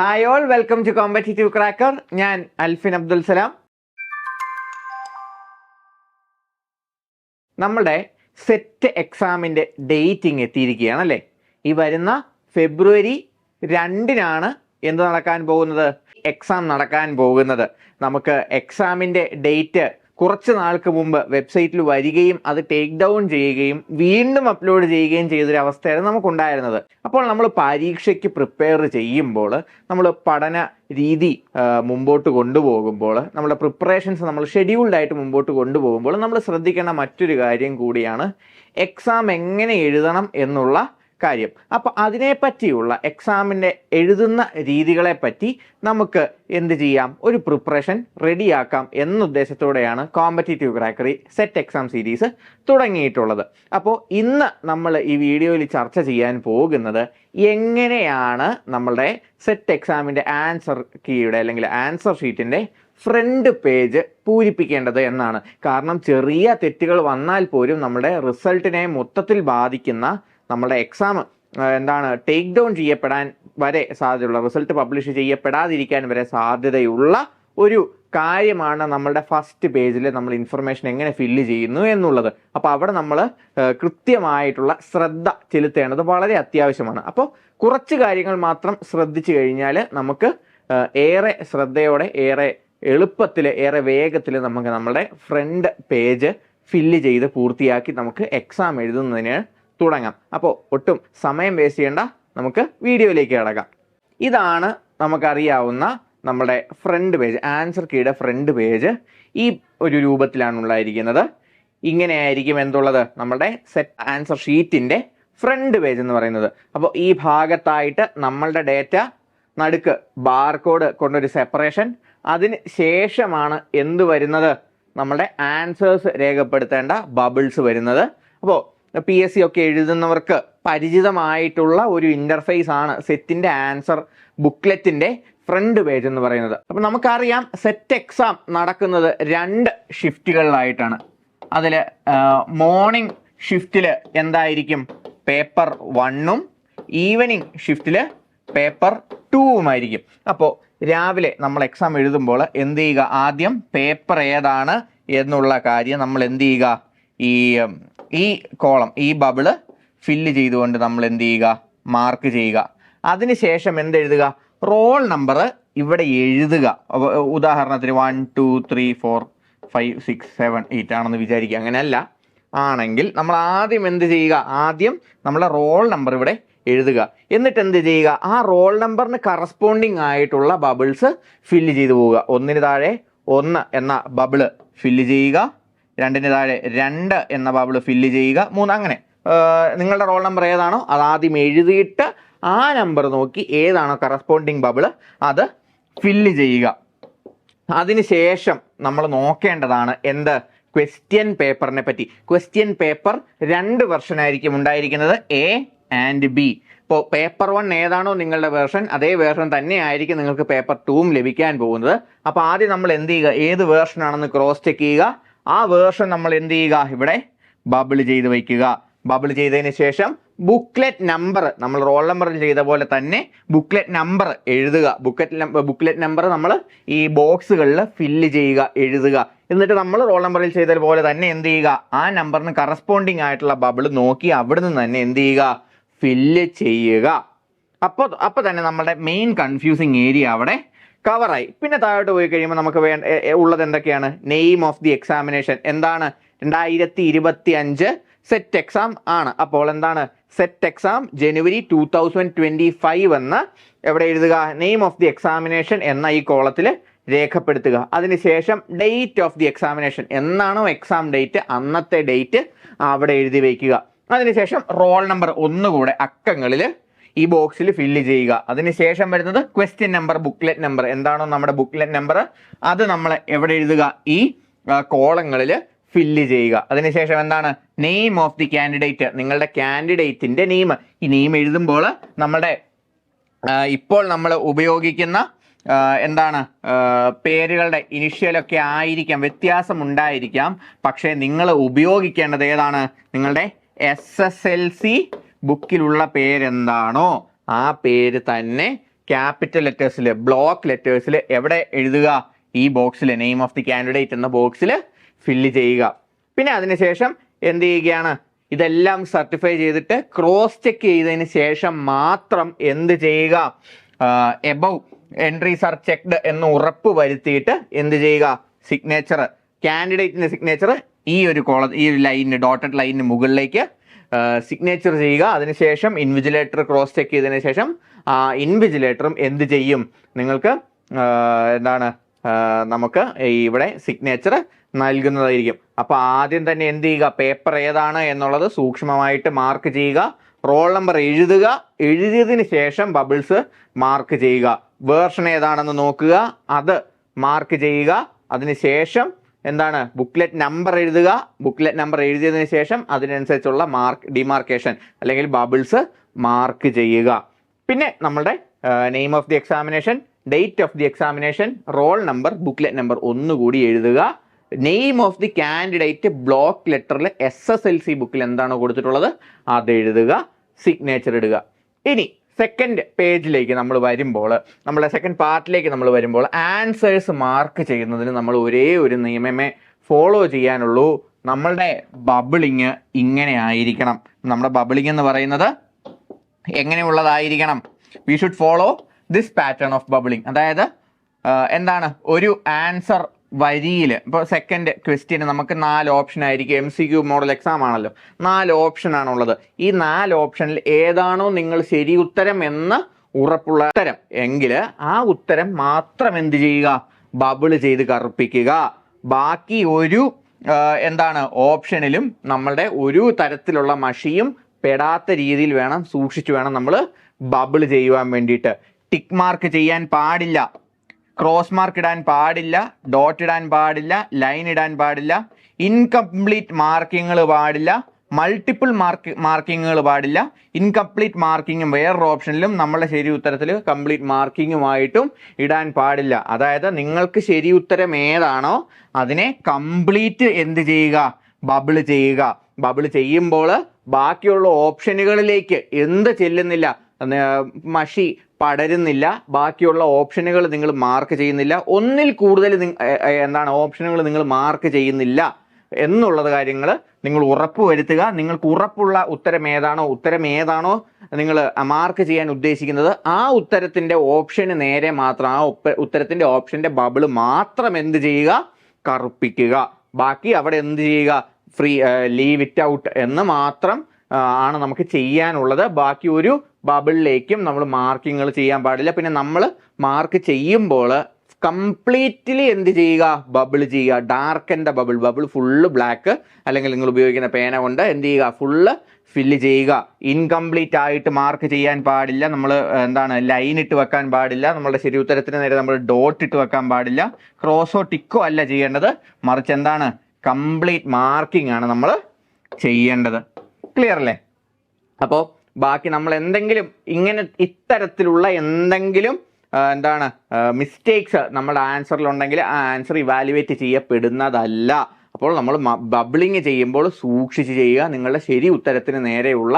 Hi all welcome to competitive cracker ഞാൻ അൽഫിൻ അബ്ദുൽ സലാം. നമ്മുടെ set എക്സാമിന്റെ ഡേറ്റിംഗ് എത്തിയിരിക്കുകയാണ് അല്ലേ? ഈ വരുന്ന ഫെബ്രുവരി രണ്ടിനാണ് എന്ത് നടക്കാൻ പോകുന്നത്? എക്സാം നടക്കാൻ പോകുന്നത്. നമുക്ക് എക്സാമിന്റെ ഡേറ്റ് കുറച്ച് നാൾക്ക് മുമ്പ് വെബ്സൈറ്റിൽ വരികയും അത് ടേക്ക് ഡൗൺ ചെയ്യുകയും വീണ്ടും അപ്ലോഡ് ചെയ്യുകയും ചെയ്തൊരു അവസ്ഥയാണ് നമുക്കുണ്ടായിരുന്നത്. അപ്പോൾ നമ്മൾ പരീക്ഷയ്ക്ക് പ്രിപ്പയർ ചെയ്യുമ്പോൾ നമ്മൾ പഠന രീതി മുമ്പോട്ട് കൊണ്ടുപോകുമ്പോൾ നമ്മുടെ പ്രിപ്പറേഷൻസ് നമ്മൾ ഷെഡ്യൂൾഡ് ആയിട്ട് മുമ്പോട്ട് കൊണ്ടുപോകുമ്പോൾ നമ്മൾ ശ്രദ്ധിക്കേണ്ട മറ്റൊരു കാര്യം കൂടിയാണ് എക്സാം എങ്ങനെ എഴുതണം എന്നുള്ള കാര്യം. അപ്പോൾ അതിനെപ്പറ്റിയുള്ള എക്സാമിന്റെ എഴുതുന്ന രീതികളെ പറ്റി നമുക്ക് എന്ത് ചെയ്യാം? ഒരു പ്രിപ്പറേഷൻ റെഡിയാക്കാം എന്ന ഉദ്ദേശത്തോടെയാണ് കോമ്പറ്റേറ്റീവ് ക്രാക്കറി സെറ്റ് എക്സാം സീരീസ് തുടങ്ങിയിട്ടുള്ളത്. അപ്പോൾ ഇന്ന് നമ്മൾ ഈ വീഡിയോയിൽ ചർച്ച ചെയ്യാൻ പോകുന്നത് എങ്ങനെയാണ് നമ്മളുടെ സെറ്റ് എക്സാമിന്റെ ആൻസർ കീയുടെ അല്ലെങ്കിൽ ആൻസർ ഷീറ്റിന്റെ ഫ്രണ്ട് പേജ് പൂരിപ്പിക്കേണ്ടത് എന്നാണ്. കാരണം ചെറിയ തെറ്റുകൾ വന്നാൽ പോലും നമ്മുടെ റിസൾട്ടിനെ മൊത്തത്തിൽ ബാധിക്കുന്ന നമ്മുടെ എക്സാം എന്താണ് ടേക്ക് ഡൗൺ ചെയ്യപ്പെടാൻ വരെ സാധ്യതയുള്ള റിസൾട്ട് പബ്ലിഷ് ചെയ്യപ്പെടാതിരിക്കാൻ വരെ സാധ്യതയുള്ള ഒരു കാര്യമാണ് നമ്മളുടെ ഫസ്റ്റ് പേജിൽ നമ്മൾ ഇൻഫർമേഷൻ എങ്ങനെ ഫില്ല് ചെയ്യുന്നു എന്നുള്ളത്. അപ്പോൾ അവിടെ നമ്മൾ കൃത്യമായിട്ടുള്ള ശ്രദ്ധ ചെലുത്തേണ്ടത് വളരെ അത്യാവശ്യമാണ്. അപ്പോൾ കുറച്ച് കാര്യങ്ങൾ മാത്രം ശ്രദ്ധിച്ചു കഴിഞ്ഞാൽ നമുക്ക് ഏറെ ശ്രദ്ധയോടെ ഏറെ എളുപ്പത്തിൽ ഏറെ വേഗത്തിൽ നമുക്ക് നമ്മുടെ ഫ്രണ്ട് പേജ് ഫില്ല് ചെയ്ത് പൂർത്തിയാക്കി നമുക്ക് എക്സാം എഴുതുന്നതിന് തുടങ്ങാം. അപ്പോൾ ഒട്ടും സമയം വേസ്റ്റ് ചെയ്യേണ്ട. നമുക്ക് വീഡിയോയിലേക്ക് കിടക്കാം. ഇതാണ് നമുക്കറിയാവുന്ന നമ്മുടെ ഫ്രണ്ട് പേജ് ആൻസർ കീയുടെ ഫ്രണ്ട് പേജ് ഈ ഒരു രൂപത്തിലാണ് ഉണ്ടായിരിക്കുന്നത് ഇങ്ങനെയായിരിക്കും എന്തുള്ളത്? നമ്മുടെ സെറ്റ് ആൻസർ ഷീറ്റിന്റെ ഫ്രണ്ട് പേജ് എന്ന് പറയുന്നത്. അപ്പോൾ ഈ ഭാഗത്തായിട്ട് നമ്മളുടെ ഡേറ്റ നടുക്ക് ബാർകോഡ് കൊണ്ടൊരു സെപ്പറേഷൻ അതിന് ശേഷമാണ് എന്ത് വരുന്നത്? നമ്മുടെ ആൻസേഴ്സ് രേഖപ്പെടുത്തേണ്ട ബബിൾസ് വരുന്നത്. അപ്പോൾ പി എസ് സി ഒക്കെ എഴുതുന്നവർക്ക് പരിചിതമായിട്ടുള്ള ഒരു ഇന്റർഫേസ് ആണ് സെറ്റിന്റെ ആൻസർ ബുക്ക്ലെറ്റിന്റെ ഫ്രണ്ട് പേജ് എന്ന് പറയുന്നത്. അപ്പം നമുക്കറിയാം സെറ്റ് എക്സാം നടക്കുന്നത് രണ്ട് ഷിഫ്റ്റുകളിലായിട്ടാണ് അതിൽ മോർണിംഗ് ഷിഫ്റ്റിൽ എന്തായിരിക്കും? പേപ്പർ വണ്ണും ഈവനിങ് ഷിഫ്റ്റിൽ പേപ്പർ ടൂവുമായിരിക്കും അപ്പോൾ രാവിലെ നമ്മൾ എക്സാം എഴുതുമ്പോൾ എന്ത് ചെയ്യുക? ആദ്യം പേപ്പർ ഏതാണ് എന്നുള്ള കാര്യം നമ്മൾ എന്ത് ചെയ്യുക? ഈ ഈ കോളം ഈ ബബിൾ ഫില്ല് ചെയ്തുകൊണ്ട് നമ്മൾ എന്ത് ചെയ്യുക? മാർക്ക് ചെയ്യുക. അതിനുശേഷം എന്ത് എഴുതുക? റോൾ നമ്പർ ഇവിടെ എഴുതുക. ഉദാഹരണത്തിന് one two three four five six seven eight ആണെന്ന് വിചാരിക്കുക. അങ്ങനെയല്ല. ആണെങ്കിൽ നമ്മൾ ആദ്യം എന്ത് ചെയ്യുക? ആദ്യം നമ്മളെ റോൾ നമ്പർ ഇവിടെ എഴുതുക. എന്നിട്ട് എന്ത് ചെയ്യുക? ആ റോൾ നമ്പറിന് കറസ്പോണ്ടിങ് ആയിട്ടുള്ള ബബിൾസ് ഫില്ല് ചെയ്തു പോവുക. ഒന്നിന് താഴെ ഒന്ന് എന്ന ബബിൾ ഫില്ല് ചെയ്യുക. രണ്ടിന് താഴെ രണ്ട് എന്ന ബബിൾ ഫില്ല് ചെയ്യുക. മൂന്ന് അങ്ങനെ. നിങ്ങളുടെ റോൾ നമ്പർ ഏതാണോ അത് ആദ്യം എഴുതിയിട്ട് ആ നമ്പർ നോക്കി ഏതാണോ കറസ്പോണ്ടിങ് ബബിൾ അത് ഫില്ല് ചെയ്യുക. അതിനുശേഷം നമ്മൾ നോക്കേണ്ടതാണ് എന്ത്? ക്വസ്റ്റ്യൻ പേപ്പറിനെ പറ്റി. ക്വസ്റ്റ്യൻ പേപ്പർ രണ്ട് വെർഷൻ ആയിരിക്കും ഉണ്ടായിരിക്കുന്നത്. എ ആൻഡ് ബി ഇപ്പോൾ പേപ്പർ വൺ ഏതാണോ നിങ്ങളുടെ വേർഷൻ അതേ വേർഷൻ തന്നെ ആയിരിക്കും നിങ്ങൾക്ക് പേപ്പർ ടൂവും ലഭിക്കാൻ പോകുന്നത്. അപ്പോൾ ആദ്യം നമ്മൾ എന്ത് ചെയ്യുക? ഏത് വേർഷൻ ആണെന്ന് ക്രോസ് ചെക്ക് ചെയ്യുക. ആ വേർഷൻ നമ്മൾ എന്ത് ചെയ്യുക? ഇവിടെ ബബിൾ ചെയ്ത് വയ്ക്കുക. ബബിൾ ചെയ്തതിന് ശേഷം ബുക്ക്ലെറ്റ് നമ്പർ നമ്മൾ റോൾ നമ്പറിൽ ചെയ്ത പോലെ തന്നെ ബുക്ക്ലെറ്റ് നമ്പർ എഴുതുക. ബുക്ക്ലെറ്റ് ബുക്ക്ലെറ്റ് നമ്പർ നമ്മൾ ഈ ബോക്സുകളിൽ ഫില്ല് ചെയ്യുക എഴുതുക. എന്നിട്ട് നമ്മൾ റോൾ നമ്പറിൽ ചെയ്ത പോലെ തന്നെ എന്ത് ചെയ്യുക? ആ നമ്പറിന് കറസ്പോണ്ടിങ് ആയിട്ടുള്ള ബബിൾ നോക്കി അവിടെ നിന്ന് തന്നെ എന്ത് ചെയ്യുക? ഫില്ല് ചെയ്യുക. അപ്പോൾ അപ്പോൾ തന്നെ നമ്മുടെ മെയിൻ കൺഫ്യൂസിങ് ഏരിയ അവിടെ കവറായി പിന്നെ താഴോട്ട് പോയി കഴിയുമ്പോൾ നമുക്ക് വേണ്ട ഉള്ളത് എന്തൊക്കെയാണ്? നെയിം ഓഫ് ദി എക്സാമിനേഷൻ എന്താണ്? രണ്ടായിരത്തി ഇരുപത്തി അഞ്ച് സെറ്റ് എക്സാം ആണ്. അപ്പോൾ എന്താണ്? SET exam January two thousand twenty five എന്ന് എവിടെ എഴുതുക? നെയിം ഓഫ് ദി എക്സാമിനേഷൻ എന്ന ഈ കോളത്തിൽ രേഖപ്പെടുത്തുക. അതിനുശേഷം ഡേറ്റ് ഓഫ് ദി എക്സാമിനേഷൻ എന്നാണോ എക്സാം ഡേറ്റ് അന്നത്തെ ഡേറ്റ് അവിടെ എഴുതി വയ്ക്കുക. അതിനുശേഷം റോൾ നമ്പർ ഒന്നുകൂടെ അക്കങ്ങളിൽ ഈ ബോക്സിൽ ഫില്ല് ചെയ്യുക. അതിനുശേഷം വരുന്നത് ക്വസ്റ്റ്യൻ നമ്പർ ബുക്ക്ലെറ്റ് നമ്പർ എന്താണോ നമ്മുടെ ബുക്ക്ലെറ്റ് നമ്പർ അത് നമ്മൾ എവിടെ എഴുതുക? ഈ കോളങ്ങളിൽ ഫില്ല് ചെയ്യുക. അതിനുശേഷം എന്താണ്? നെയിം ഓഫ് ദി കാൻഡിഡേറ്റ് നിങ്ങളുടെ കാൻഡിഡേറ്റിന്റെ നെയിം ഈ നെയിം എഴുതുമ്പോൾ നമ്മുടെ ഇപ്പോൾ നമ്മൾ ഉപയോഗിക്കുന്ന എന്താണ്? പേരുകളുടെ ഇനിഷ്യലൊക്കെ ആയിരിക്കാം. വ്യത്യാസം ഉണ്ടായിരിക്കാം പക്ഷേ നിങ്ങൾ ഉപയോഗിക്കേണ്ടത് ഏതാണ്? നിങ്ങളുടെ എസ് എസ് എൽ സി ബുക്കിലുള്ള പേരെന്താണോ ആ പേര് തന്നെ ക്യാപിറ്റൽ ലെറ്റേഴ്സിൽ ബ്ലോക്ക് ലെറ്റേഴ്സിൽ എവിടെ എഴുതുക? ഈ ബോക്സിൽ നെയിം ഓഫ് ദി കാൻഡിഡേറ്റ് എന്ന ബോക്സിൽ ഫില്ല് ചെയ്യുക. പിന്നെ അതിനുശേഷം എന്ത് ചെയ്യുകയാണ്? ഇതെല്ലാം സർട്ടിഫൈ ചെയ്തിട്ട് ക്രോസ് ചെക്ക് ചെയ്തതിന് ശേഷം മാത്രം എന്ത് ചെയ്യുക? എബവ് എൻട്രീസ് ആർ ചെക്ക്ഡ് എന്ന് ഉറപ്പ് വരുത്തിയിട്ട് എന്ത് ചെയ്യുക? സിഗ്നേച്ചർ കാൻഡിഡേറ്റിന്റെ സിഗ്നേച്ചർ ഈ ഒരു കോള ഈ ഒരു ലൈനിന് ഡോട്ടഡ് ലൈനിന് മുകളിലേക്ക് സിഗ്നേച്ചർ ചെയ്യുക. അതിനുശേഷം ഇൻവിജിലേറ്റർ ക്രോസ് ചെക്ക് ചെയ്തതിന് ശേഷം ആ ഇൻവിജിലേറ്ററും എന്ത് ചെയ്യും? നിങ്ങൾക്ക് എന്താണ് നമുക്ക് ഇവിടെ സിഗ്നേച്ചർ നൽകുന്നതായിരിക്കും. അപ്പൊ ആദ്യം തന്നെ എന്ത് ചെയ്യുക? പേപ്പർ ഏതാണ് എന്നുള്ളത് സൂക്ഷ്മമായിട്ട് മാർക്ക് ചെയ്യുക. റോൾ നമ്പർ എഴുതുക. എഴുതിയതിന് ശേഷം ബബിൾസ് മാർക്ക് ചെയ്യുക. വേർഷൻ ഏതാണെന്ന് നോക്കുക. അത് മാർക്ക് ചെയ്യുക. അതിനുശേഷം എന്താണ്? ബുക്ക്ലെറ്റ് നമ്പർ എഴുതുക. ബുക്ക്ലെറ്റ് നമ്പർ എഴുതിയതിന് ശേഷം അതിനനുസരിച്ചുള്ള മാർക്ക് ഡിമാർക്കേഷൻ അല്ലെങ്കിൽ ബബിൾസ് മാർക്ക് ചെയ്യുക. പിന്നെ നമ്മളുടെ name of the examination date of the examination roll number booklet number ഒന്നുകൂടി എഴുതുക. Name of the candidate block ലെറ്ററിൽ S S L C ബുക്കിൽ എന്താണോ കൊടുത്തിട്ടുള്ളത്? അത് എഴുതുക. സിഗ്നേച്ചർ ഇടുക. ഇനി സെക്കൻഡ് പേജിലേക്ക് നമ്മൾ വരുമ്പോൾ നമ്മളെ സെക്കൻഡ് പാർട്ടിലേക്ക് നമ്മൾ വരുമ്പോൾ ആൻസേഴ്സ് മാർക്ക് ചെയ്യുന്നതിന് നമ്മൾ ഒരേ ഒരു നിയമമേ ഫോളോ ചെയ്യാനുള്ളൂ. നമ്മളുടെ ബബിളിങ് ഇങ്ങനെ ആയിരിക്കണം. നമ്മുടെ ബബിളിങ് എന്ന് പറയുന്നത് എങ്ങനെയുള്ളതായിരിക്കണം we should follow this pattern of bubbling അതായത് എന്താണ്? ഒരു ആൻസർ വരിയിൽ ഇപ്പോൾ സെക്കൻഡ് ക്വസ്റ്റ്യന് നമുക്ക് നാല് ഓപ്ഷൻ ആയിരിക്കും. M C Q model exam ആണല്ലോ. നാല് ഓപ്ഷൻ ആണുള്ളത്. ഈ നാല് ഓപ്ഷനിൽ ഏതാണോ നിങ്ങൾ ശരി ഉത്തരം എന്ന് ഉറപ്പുള്ള ഉത്തരം. എങ്കിൽ ആ ഉത്തരം മാത്രം എന്ത് ചെയ്യുക? ബബിൾ ചെയ്ത് കറുപ്പിക്കുക. ബാക്കി ഒരു എന്താണ് ഓപ്ഷനിലും നമ്മളുടെ ഒരു തരത്തിലുള്ള മഷിയും പെടാത്ത രീതിയിൽ വേണം സൂക്ഷിച്ചു വേണം നമ്മൾ ബബിൾ ചെയ്യുവാൻ വേണ്ടിയിട്ട്. ടിക്ക് മാർക്ക് ചെയ്യാൻ പാടില്ല. ക്രോസ് മാർക്ക് ഇടാൻ പാടില്ല ഡോട്ട് ഇടാൻ പാടില്ല ലൈൻ ഇടാൻ പാടില്ല ഇൻകംപ്ലീറ്റ് മാർക്കിങ്ങൾ പാടില്ല മൾട്ടിപ്പിൾ മാർക്ക് മാർക്കിങ്ങുകൾ പാടില്ല ഇൻകംപ്ലീറ്റ് മാർക്കിങ്ങും വേറൊരു ഓപ്ഷനിലും നമ്മളെ ശരി ഉത്തരത്തിൽ കംപ്ലീറ്റ് മാർക്കിങ്ങുമായിട്ടും ഇടാൻ പാടില്ല. അതായത് നിങ്ങൾക്ക് ശരി ഉത്തരം ഏതാണോ അതിനെ കംപ്ലീറ്റ് എന്ത് ചെയ്യുക? ബബിൾ ചെയ്യുക. ബബിൾ ചെയ്യുമ്പോൾ ബാക്കിയുള്ള ഓപ്ഷനുകളിലേക്ക് എന്ത് ചെല്ലുന്നില്ല? മഷി പടരുന്നില്ല. ബാക്കിയുള്ള ഓപ്ഷനുകൾ നിങ്ങൾ മാർക്ക് ചെയ്യുന്നില്ല. ഒന്നിൽ കൂടുതൽ എന്താണ് ഓപ്ഷനുകൾ നിങ്ങൾ മാർക്ക് ചെയ്യുന്നില്ല എന്നുള്ളത് കാര്യങ്ങൾ നിങ്ങൾ ഉറപ്പുവരുത്തുക നിങ്ങൾക്ക് ഉറപ്പുള്ള ഉത്തരം ഏതാണോ ഉത്തരം ഏതാണോ നിങ്ങൾ മാർക്ക് ചെയ്യാൻ ഉദ്ദേശിക്കുന്നത്. ആ ഉത്തരത്തിന്റെ ഓപ്ഷന് നേരെ മാത്രം ആ ഉത്തരത്തിന്റെ ഓപ്ഷന്റെ ബബിൾ മാത്രം എന്ത് ചെയ്യുക? കറുപ്പിക്കുക. ബാക്കി അവിടെ എന്ത് ചെയ്യുക? ഫ്രീ ലീവ് ഇറ്റ് ഔട്ട് എന്ന് മാത്രം ആണ് നമുക്ക് ചെയ്യാനുള്ളത്. ബാക്കി ഒരു ബബിളിലേക്കും നമ്മൾ മാർക്കിങ്ങൾ ചെയ്യാൻ പാടില്ല. പിന്നെ നമ്മൾ മാർക്ക് ചെയ്യുമ്പോൾ കംപ്ലീറ്റ്ലി എന്ത് ചെയ്യുക? ബബിൾ ചെയ്യുക. ഡാർക്കന്റെ ബബിൾ. Bubble full black. അല്ലെങ്കിൽ നിങ്ങൾ ഉപയോഗിക്കുന്ന പേന കൊണ്ട് എന്ത് ചെയ്യുക? ഫുള്ള് ഫില്ല് ചെയ്യുക. ഇൻകംപ്ലീറ്റ് ആയിട്ട് മാർക്ക് ചെയ്യാൻ പാടില്ല. നമ്മൾ എന്താണ് ലൈൻ ഇട്ട് വെക്കാൻ പാടില്ല. നമ്മളുടെ ശരി ഉത്തരത്തിന് നേരെ നമ്മൾ ഡോട്ട് ഇട്ട് വെക്കാൻ പാടില്ല. ക്രോസോ ടിക്കോ അല്ല ചെയ്യേണ്ടത്. മറിച്ച് എന്താണ്? കംപ്ലീറ്റ് മാർക്കിംഗ് ആണ് നമ്മൾ ചെയ്യേണ്ടത്. ക്ലിയർ അല്ലേ? അപ്പോൾ ബാക്കി നമ്മൾ എന്തെങ്കിലും ഇങ്ങനെ ഇത്തരത്തിലുള്ള എന്തെങ്കിലും എന്താണ് മിസ്റ്റേക്സ് നമ്മുടെ ആൻസറിലുണ്ടെങ്കിൽ ആ ആൻസർ ഇവാലുവേറ്റ് ചെയ്യപ്പെടുന്നതല്ല. അപ്പോൾ നമ്മൾ ബബിളിങ് ചെയ്യുമ്പോൾ സൂക്ഷിച്ച് ചെയ്യുക. നിങ്ങളുടെ ശരി ഉത്തരത്തിന് നേരെയുള്ള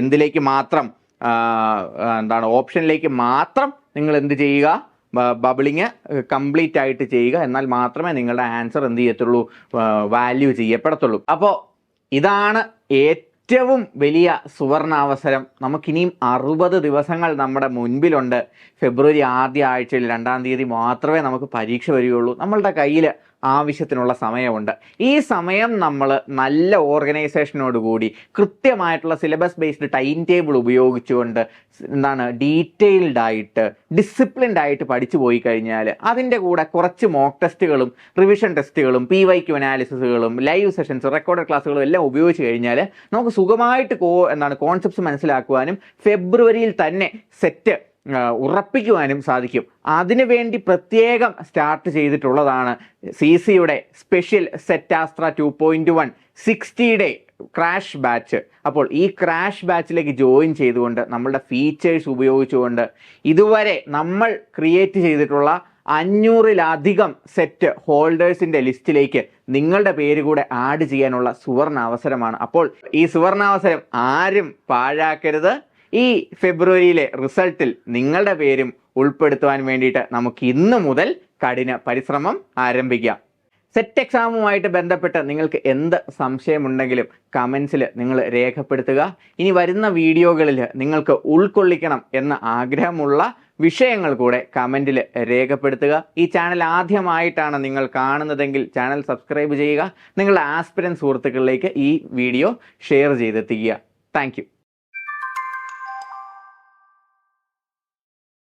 എന്തിലേക്ക് മാത്രം എന്താണ് ഓപ്ഷനിലേക്ക് മാത്രം നിങ്ങൾ എന്ത് ചെയ്യുക? ബബിളിങ് കംപ്ലീറ്റ് ആയിട്ട് ചെയ്യുക. എന്നാൽ മാത്രമേ നിങ്ങളുടെ ആൻസർ എന്ത് ചെയ്യത്തുള്ളൂ? വാല്യൂ ചെയ്യപ്പെടത്തുള്ളൂ. അപ്പോൾ ഇതാണ് ഏറ്റവും വലിയ സുവർണാവസരം നമുക്കിനിയും അറുപത് ദിവസങ്ങൾ നമ്മുടെ മുൻപിലുണ്ട്. ഫെബ്രുവരി ആദ്യ ആഴ്ചയിൽ രണ്ടാം തീയതി മാത്രമേ നമുക്ക് പരീക്ഷ വരികയുള്ളൂ. നമ്മളുടെ കയ്യിൽ ആവശ്യത്തിനുള്ള സമയമുണ്ട്. ഈ സമയം നമ്മൾ നല്ല ഓർഗനൈസേഷനോട് കൂടി കൃത്യമായിട്ടുള്ള സിലബസ് ബേസ്ഡ് ടൈം ടേബിൾ ഉപയോഗിച്ചുകൊണ്ട് എന്താണ് ഡീറ്റെയിൽഡ് ആയിട്ട് ഡിസിപ്ലിൻഡ് ആയിട്ട് പഠിച്ചു പോയി കഴിഞ്ഞാൽ അതിന്റെ കൂടെ കുറച്ച് മോക്ക് ടെസ്റ്റുകളും റിവിഷൻ ടെസ്റ്റുകളും പി വൈ ക്യു അനാലിസിസുകളും ലൈവ് സെഷൻസ് റെക്കോർഡ് ക്ലാസ്സുകളും എല്ലാം ഉപയോഗിച്ച് കഴിഞ്ഞാൽ നമുക്ക് സുഖമായിട്ട് കോ എന്താണ് കോൺസെപ്റ്റ്സ് മനസ്സിലാക്കുവാനും ഫെബ്രുവരിയിൽ തന്നെ സെറ്റ് ഉറപ്പിക്കുവാനും സാധിക്കും. അതിനുവേണ്ടി പ്രത്യേകം സ്റ്റാർട്ട് ചെയ്തിട്ടുള്ളതാണ് സി സിയുടെ special സെറ്റാസ്ത്ര two point one sixty day crash batch അപ്പോൾ ഈ ക്രാഷ് ബാച്ചിലേക്ക് ജോയിൻ ചെയ്തുകൊണ്ട് നമ്മളുടെ ഫീച്ചേഴ്സ് ഉപയോഗിച്ചുകൊണ്ട് ഇതുവരെ നമ്മൾ ക്രിയേറ്റ് ചെയ്തിട്ടുള്ള അഞ്ഞൂറിലധികം സെറ്റ് ഹോൾഡേഴ്സിന്റെ ലിസ്റ്റിലേക്ക് നിങ്ങളുടെ പേര് കൂടെ ആഡ് ചെയ്യാനുള്ള സുവർണ അവസരമാണ്. അപ്പോൾ ഈ സുവർണാവസരം ആരും പാഴാക്കരുത്. ഈ ഫെബ്രുവരിയിലെ റിസൾട്ടിൽ നിങ്ങളുടെ പേരും ഉൾപ്പെടുത്തുവാൻ വേണ്ടിയിട്ട് നമുക്ക് ഇന്ന് മുതൽ കഠിന പരിശ്രമം ആരംഭിക്കാം. സെറ്റ് എക്സാമുമായിട്ട് ബന്ധപ്പെട്ട് നിങ്ങൾക്ക് എന്ത് സംശയമുണ്ടെങ്കിലും കമൻസിൽ നിങ്ങൾ രേഖപ്പെടുത്തുക. ഇനി വരുന്ന വീഡിയോകളിൽ നിങ്ങൾക്ക് ഉൾക്കൊള്ളിക്കണം എന്ന ആഗ്രഹമുള്ള വിഷയങ്ങൾ കൂടെ കമന്റിൽ രേഖപ്പെടുത്തുക. ഈ ചാനൽ ആദ്യമായിട്ടാണ് നിങ്ങൾ കാണുന്നതെങ്കിൽ ചാനൽ സബ്സ്ക്രൈബ് ചെയ്യുക. നിങ്ങളുടെ ആസ്പിരൻ സുഹൃത്തുക്കളിലേക്ക് ഈ വീഡിയോ ഷെയർ ചെയ്തെത്തിക്കുക. താങ്ക്